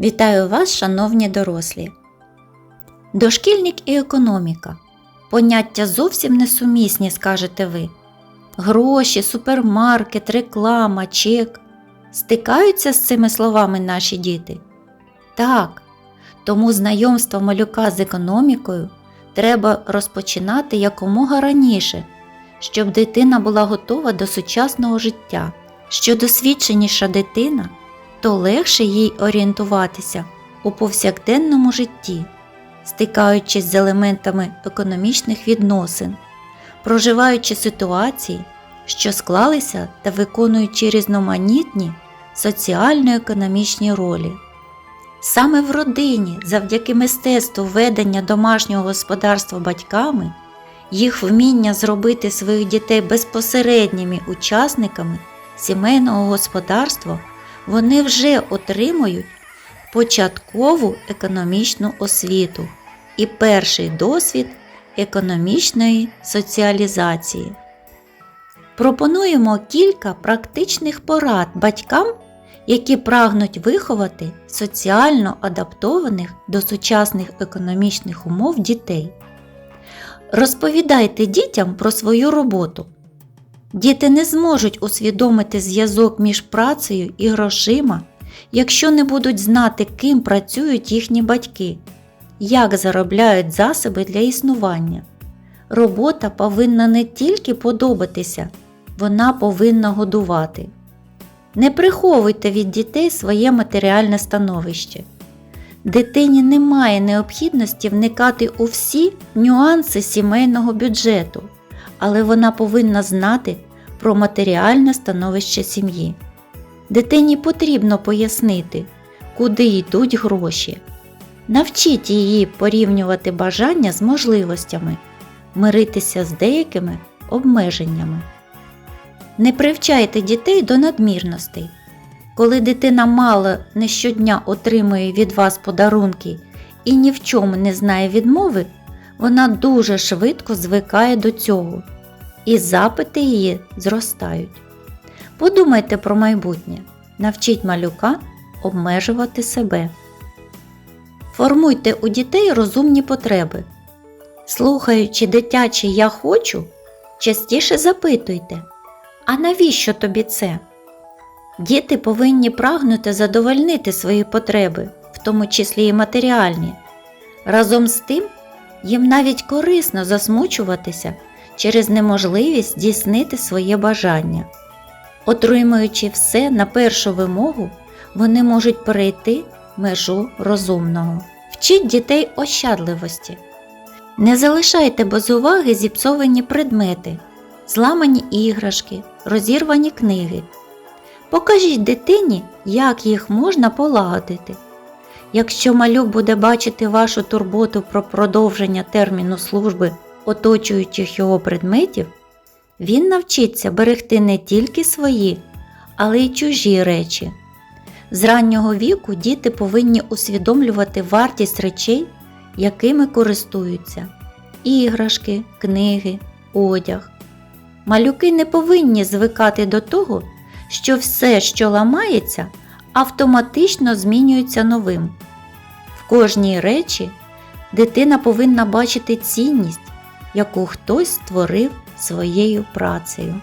Вітаю вас, шановні дорослі. Дошкільник і економіка. Поняття зовсім несумісні, скажете ви. Гроші, супермаркет, реклама, чек. Стикаються з цими словами наші діти? Так. Тому знайомство малюка з економікою треба розпочинати якомога раніше, щоб дитина була готова до сучасного життя. Що досвідченіша дитина, то легше їй орієнтуватися у повсякденному житті, стикаючись з елементами економічних відносин, проживаючи ситуації, що склалися та виконуючи різноманітні соціально-економічні ролі. Саме в родині, завдяки мистецтву ведення домашнього господарства батьками, їх вміння зробити своїх дітей безпосередніми учасниками сімейного господарства, вони вже отримують початкову економічну освіту і перший досвід економічної соціалізації. Пропонуємо кілька практичних порад батькам, які прагнуть виховати соціально адаптованих до сучасних економічних умов дітей. Розповідайте дітям про свою роботу. Діти не зможуть усвідомити зв'язок між працею і грошима, якщо не будуть знати, ким працюють їхні батьки, як заробляють засоби для існування. Робота повинна не тільки подобатися, вона повинна годувати. Не приховуйте від дітей своє матеріальне становище. Дитині немає необхідності вникати у всі нюанси сімейного бюджету, але вона повинна знати про матеріальне становище сім'ї. Дитині потрібно пояснити, куди йдуть гроші. Навчіть її порівнювати бажання з можливостями, миритися з деякими обмеженнями. Не привчайте дітей до надмірностей. Коли дитина мало не щодня отримує від вас подарунки і ні в чому не знає відмови, вона дуже швидко звикає до цього, і запити її зростають. Подумайте про майбутнє, навчіть малюка обмежувати себе. Формуйте у дітей розумні потреби. Слухаючи дитяче Я хочу, частіше запитуйте, а навіщо тобі це? Діти повинні прагнути задовольнити свої потреби, в тому числі і матеріальні. Разом з тим, їм навіть корисно засмучуватися через неможливість здійснити своє бажання. Отримуючи все на першу вимогу, вони можуть перейти межу розумного. Вчіть дітей ощадливості. Не залишайте без уваги зіпсовані предмети, зламані іграшки, розірвані книги. Покажіть дитині, як їх можна полагодити. Якщо малюк буде бачити вашу турботу про продовження терміну служби оточуючих його предметів, він навчиться берегти не тільки свої, але й чужі речі. З раннього віку діти повинні усвідомлювати вартість речей, якими користуються іграшки, книги, одяг. Малюки не повинні звикати до того, що все, що ламається, автоматично змінюється новим. В кожній речі дитина повинна бачити цінність, яку хтось створив своєю працею.